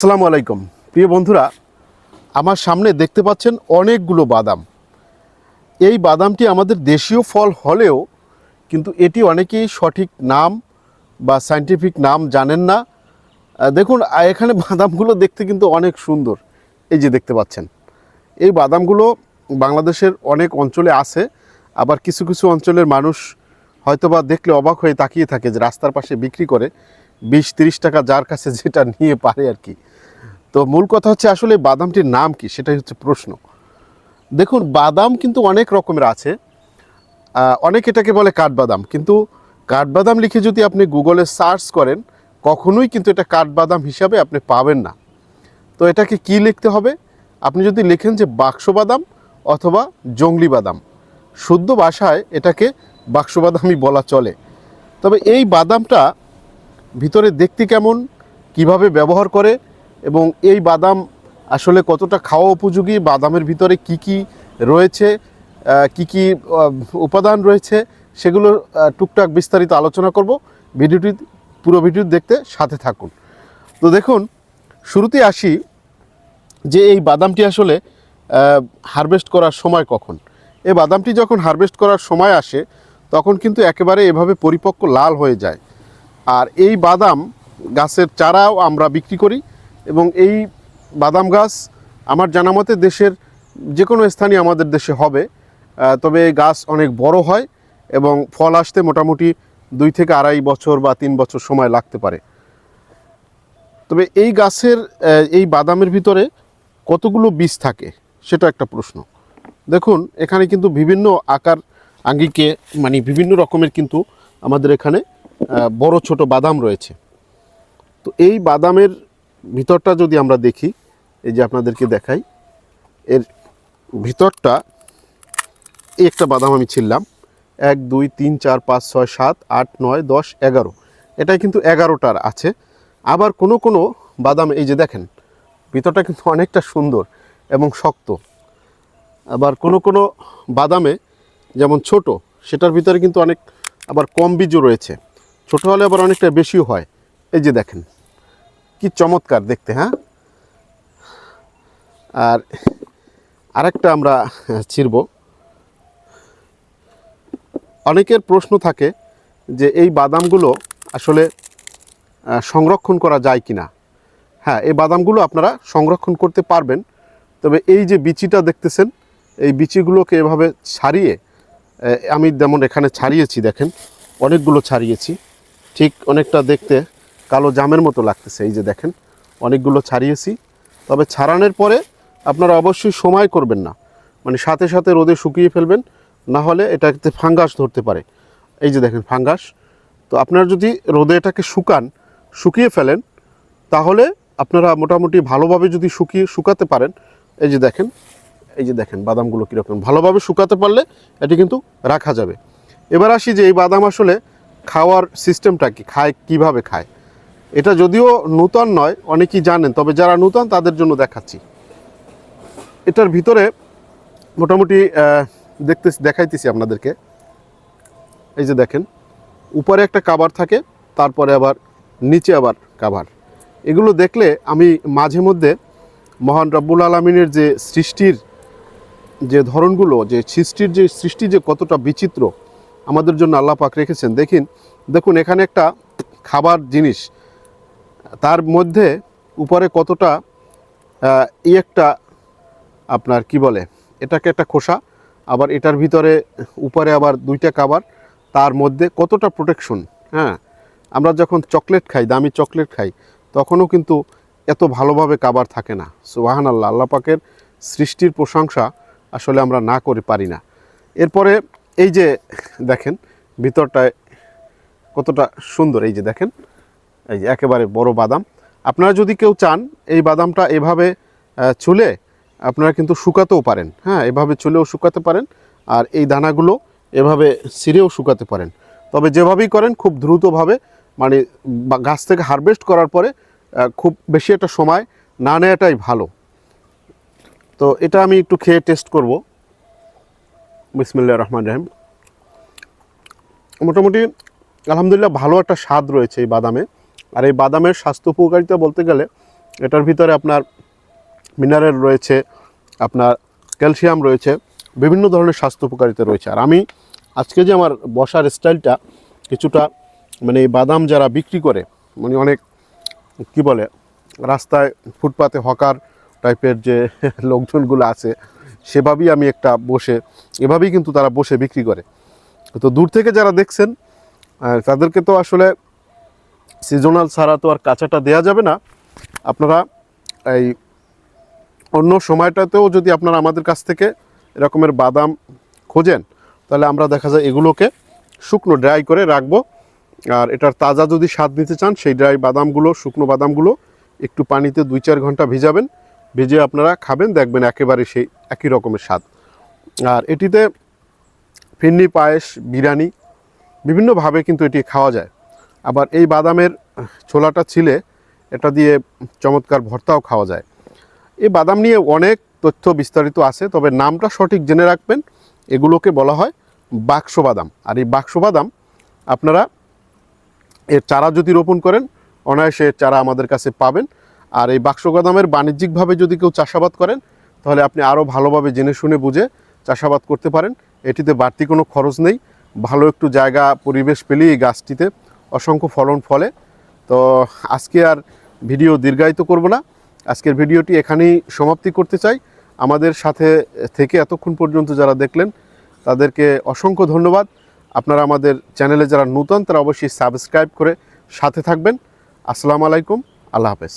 আসসালামু আলাইকুম। প্রিয় বন্ধুরা, আমার সামনে দেখতে পাচ্ছেন অনেকগুলো বাদাম। এই বাদামটি আমাদের দেশীয় ফল হলেও কিন্তু এটি অনেকেই সঠিক নাম বা সায়েন্টিফিক নাম জানেন না। দেখুন এখানে বাদামগুলো দেখতে কিন্তু অনেক সুন্দর। এই যে দেখতে পাচ্ছেন, এই বাদামগুলো বাংলাদেশের অনেক অঞ্চলে আছে। আবার কিছু কিছু অঞ্চলের মানুষ হয়তোবা দেখলে অবাক হয়ে তাকিয়ে থাকে যে রাস্তার পাশে বিক্রি করে বিশ তিরিশ টাকা যার কাছে যেটা নিয়ে পারে আর কি। তো মূল কথা হচ্ছে আসলে বাদামটির নাম কি? সেটাই হচ্ছে প্রশ্ন। দেখুন, বাদাম কিন্তু অনেক রকমের আছে। অনেক এটাকে বলে কাঠবাদাম। কিন্তু কাঠবাদাম লিখে যদি আপনি গুগলে সার্চ করেন, কখনোই কিন্তু এটা কাঠবাদাম হিসাবে আপনি পাবেন না। তো এটাকে কি লিখতে হবে? আপনি যদি লেখেন যে বাক্স বাদাম অথবা জঙ্গলি বাদাম, শুদ্ধ ভাষায় এটাকে বাক্স বাদামই বলা চলে। তবে এই বাদামটা ভিতরে দেখতে কেমন, কীভাবে ব্যবহার করে এবং এই বাদাম আসলে কতটা খাওয়া উপযোগী, বাদামের ভিতরে কি কি রয়েছে কি কি উপাদান রয়েছে, সেগুলো টুকটাক বিস্তারিত আলোচনা করব। ভিডিওটি, পুরো ভিডিও দেখতে সাথে থাকুন। তো দেখুন, শুরুতে আসি যে এই বাদামটি আসলে হারভেস্ট করার সময় কখন। এই বাদামটি যখন হারভেস্ট করার সময় আসে, তখন কিন্তু একেবারে এভাবে পরিপক্ক লাল হয়ে যায়। আর এই বাদাম গাছের চারাও আমরা বিক্রি করি এবং এই বাদাম গাছ আমার জানা মতে দেশের যে কোনো স্থানে আমাদের দেশে হবে। তবে গাছ অনেক বড় হয় এবং ফল আসতে মোটামুটি দুই থেকে আড়াই বছর বা তিন বছর সময় লাগতে পারে। তবে এই গাছের এই বাদামের ভিতরে কতগুলো বীজ থাকে সেটা একটা প্রশ্ন। দেখুন, এখানে কিন্তু বিভিন্ন আকার আঙ্গিকে মানে বিভিন্ন রকমের কিন্তু আমাদের এখানে বড় ছোট বাদাম রয়েছে। তো এই বাদামের ভিতরটা যদি আমরা দেখি, এই যে আপনাদেরকে দেখাই, এর ভিতরটা, এই একটা বাদাম আমি ছিললাম এক, দুই, তিন, চার, পাঁচ, ছয়, সাত, আট, নয়, দশ, এগারো। এটাই কিন্তু এগারোটার আছে। আবার কোনো কোনো বাদাম, এই যে দেখেন, ভিতরটা কিন্তু অনেকটা সুন্দর এবং শক্ত। আবার কোনো কোনো বাদামে, যেমন ছোট, সেটার ভিতরে কিন্তু অনেক, আবার কম বীজও রয়েছে। ছোট হলে আবার অনেকটা বেশিও হয়। এই যে দেখেন কি চমৎকার দেখতে হ্যাঁ? আর আরেকটা আমরা ছিড়ব। অনেকের প্রশ্ন থাকে যে এই বাদামগুলো আসলে সংরক্ষণ করা যায় কি না হ্যাঁ এই বাদামগুলো আপনারা সংরক্ষণ করতে পারবেন। তবে এই যে বিচিটা দেখতেছেন, এই বিচিগুলোকে এভাবে ছাড়িয়ে আমি যেমন এখানে ছাড়িয়েছি, দেখেন, অনেকগুলো ছাড়িয়েছি। ঠিক অনেকটা দেখতে কালো জামের মতো লাগতেছে। এই যে দেখেন, অনেকগুলো ছাড়িয়েছি। তবে ছাড়ানোর পরে আপনারা অবশ্যই সময় করবেন না। মানে সাথে সাথে রোদে শুকিয়ে ফেলবেন, না হলে এটাতে ফাঙ্গাস ধরতে পারে। এই যে দেখেন, ফাঙ্গাস। তো আপনারা যদি রোদে এটাকে শুকান, শুকিয়ে ফেলেন, তাহলে আপনারা মোটামুটি ভালোভাবে যদি শুকিয়ে, শুকাতে পারেন, এই যে দেখেন, এই যে দেখেন বাদামগুলো কীরকম। ভালোভাবে শুকাতে পারলে এটি কিন্তু রাখা যাবে। এবার আসি যে এই বাদাম আসলে খাওয়ার সিস্টেমটা কি, খায়, কীভাবে খায়? এটা যদিও নূতন নয়, অনেকেই জানেন, তবে যারা নূতন তাদের জন্য দেখাচ্ছি। এটার ভিতরে মোটামুটি দেখতে দেখাইতেছি আপনাদেরকে। এই যে দেখেন, উপরে একটা কাবার থাকে, তারপরে আবার নিচে আবার কাবার এগুলো দেখলে আমি মাঝে মধ্যে মহান রব্বুল আলমিনের যে সৃষ্টির যে ধরনগুলো, যে সৃষ্টির যে সৃষ্টি যে কতটা বিচিত্র, আমাদের জন্য আল্লাহ পাক রেখেছেন। দেখিন, দেখুন, এখানে একটা খাবার জিনিস তার মধ্যে উপরে কতটা এই একটা আপনার কি বলে, এটাকে একটা খোসা, আবার এটার ভিতরে উপরে আবার দুইটা কাবার, তার মধ্যে কতটা প্রোটেকশন হ্যাঁ? আমরা যখন চকলেট খাই, দামি চকলেট খাই, তখনও কিন্তু এত ভালোভাবে কাবার থাকে না। সুবাহান আল্লাহ আল্লাহ পাকের সৃষ্টির প্রশংসা আসলে আমরা না করে পারি না। এরপরে এই যে দেখেন, ভিতরটায় কতটা সুন্দর, এই যে দেখেন এই একেবারে বড় বাদাম। আপনারা যদি কেউ চান, এই বাদামটা এভাবে চুলে আপনারা কিন্তু শুকাতেও পারেন। হ্যাঁ এভাবে চুলেও শুকাতে পারেন আর এই দানাগুলো এভাবে ছিঁড়েও শুকাতে পারেন। তবে যেভাবেই করেন, খুব দ্রুতভাবে মানে গাছ থেকে হারভেস্ট করার পরে খুব বেশি একটা সময় না নেওয়াটাই ভালো। তো এটা আমি একটু খেয়ে টেস্ট করব। বিসমিল্লা রহমান রহিম। মোটামুটি আলহামদুলিল্লাহ ভালো একটা স্বাদ রয়েছে এই বাদামে। আর এই বাদামের স্বাস্থ্য উপকারিতা বলতে গেলে এটার ভিতরে আপনার মিনারেল রয়েছে, আপনার ক্যালসিয়াম রয়েছে, বিভিন্ন ধরনের স্বাস্থ্য উপকারিতা রয়েছে। আর আমি আজকে যে আমার বসার স্টাইলটা কিছুটা মানে এই বাদাম যারা বিক্রি করে মানে অনেক কি বলে, রাস্তায় ফুটপাতে হকার টাইপের যে লোকজনগুলো আছে, সেভাবেই আমি একটা বসে, এভাবেই কিন্তু তারা বসে বিক্রি করে। তো দূর থেকে যারা দেখছেন তাদেরকে তো আসলে সিজনাল ছাড়া তো আর কাঁচাটা দেয়া যাবে না। আপনারা এই অন্য সময়টাতেও যদি আপনারা আমাদের কাছ থেকে এরকমের বাদাম খোঁজেন, তাহলে আমরা দেখা যায় এগুলোকে শুকনো ড্রাই করে রাখব। আর এটার তাজা যদি স্বাদ নিতে চান, সেই ড্রাই বাদামগুলো, শুকনো বাদামগুলো একটু পানিতে দুই চার ঘণ্টা ভিজাবেন। ভিজে আপনারা খাবেন, দেখবেন একেবারে সেই একই রকমের স্বাদ। আর এটিতে ফিন্নি পায়েস, বিরিয়ানি, বিভিন্নভাবে কিন্তু এটি খাওয়া যায়। আবার এই বাদামের ছোলাটা ছিলে, এটা দিয়ে চমৎকার ভর্তাও খাওয়া যায়। এই বাদাম নিয়ে অনেক তথ্য বিস্তারিত আছে, তবে নামটা সঠিক জেনে রাখবেন। এগুলোকে বলা হয় বাক্স বাদাম। আর এই বাক্স বাদাম আপনারা এর চারা যদি রোপণ করেন, অনায়াসে চারা আমাদের কাছে পাবেন। আর এই বাক্স বাদামের বাণিজ্যিকভাবে যদি কেউ চাষাবাদ করেন, তাহলে আপনি আরও ভালোভাবে জেনে শুনে বুঝে চাষাবাদ করতে পারেন। এটিতে বাড়তি কোনো খরচ নেই। ভালো একটু জায়গা, পরিবেশ পেলেই এই গাছটিতে অসংখ্য ফলন ফলে। তো আজকে আর ভিডিও দীর্ঘায়িত করব না। আজকের ভিডিওটি এখানেই সমাপ্তি করতে চাই। আমাদের সাথে থেকে এতক্ষণ পর্যন্ত যারা দেখলেন, তাদেরকে অসংখ্য ধন্যবাদ। আপনারা আমাদের চ্যানেলে যারা নূতন, তারা অবশ্যই সাবস্ক্রাইব করে সাথে থাকবেন। আসসালামু আলাইকুম। আল্লাহ হাফেজ।